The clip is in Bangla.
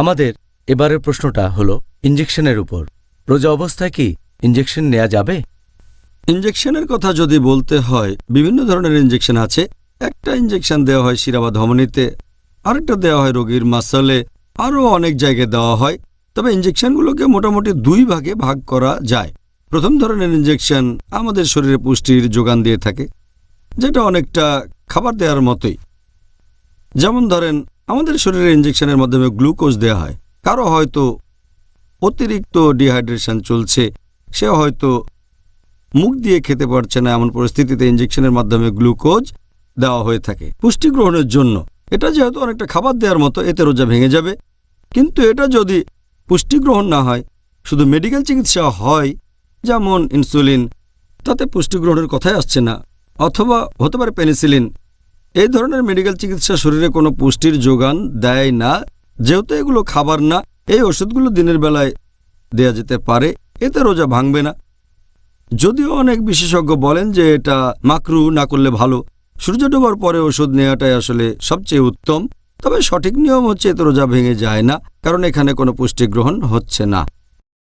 আমাদের এবারের প্রশ্নটা হলো ইঞ্জেকশনের উপর। রোজা অবস্থায় কি ইঞ্জেকশন নেওয়া যাবে? ইঞ্জেকশনের কথা যদি বলতে হয়, বিভিন্ন ধরনের ইঞ্জেকশন আছে। একটা ইঞ্জেকশন দেওয়া হয় শিরা বা ধমনীতে, আরেকটা দেওয়া হয় রোগীর মাসালে, আরও অনেক জায়গায় দেওয়া হয়। তবে ইঞ্জেকশনগুলোকে মোটামুটি দুই ভাগে ভাগ করা যায়। প্রথম ধরনের ইঞ্জেকশন আমাদের শরীরে পুষ্টির যোগান দিয়ে থাকে, যেটা অনেকটা খাবার দেওয়ার মতোই। যেমন ধরেন আমাদের শরীরে ইঞ্জেকশনের মাধ্যমে গ্লুকোজ দেওয়া হয়। কারও হয়তো অতিরিক্ত ডিহাইড্রেশন চলছে সে হয়তো মুখ দিয়ে খেতে পারছে না, এমন পরিস্থিতিতে ইঞ্জেকশনের মাধ্যমে গ্লুকোজ দেওয়া হয়ে থাকে। পুষ্টি গ্রহণের জন্য। এটা যেহেতু অনেকটা খাবার দেওয়ার মতো, এতে রোজা ভেঙে যাবে। কিন্তু এটা যদি পুষ্টি গ্রহণ না হয়, শুধু মেডিকেল চিকিৎসা হয়, যেমন ইনসুলিন তাতে পুষ্টি গ্রহণের কথাই আসছে না, অথবা হতে পারে পেনিসিলিন এই ধরনের মেডিকেল চিকিৎসা শরীরে কোনো পুষ্টির যোগান দেয় না, যেহেতু এগুলো খাবার না, এই ওষুধগুলো দিনের বেলায় দেয়া যেতে পারে, এতে রোজা ভাঙবে না। যদিও অনেক বিশেষজ্ঞ বলেন যে এটা মাকরু না করলে ভালো। সূর্য ডোবার পরে ওষুধ নেওয়াটাই আসলে সবচেয়ে উত্তম, তবে সঠিক নিয়ম হচ্ছে এতে রোজা ভেঙে যায় না, কারণ এখানে কোনো পুষ্টি গ্রহণ হচ্ছে না।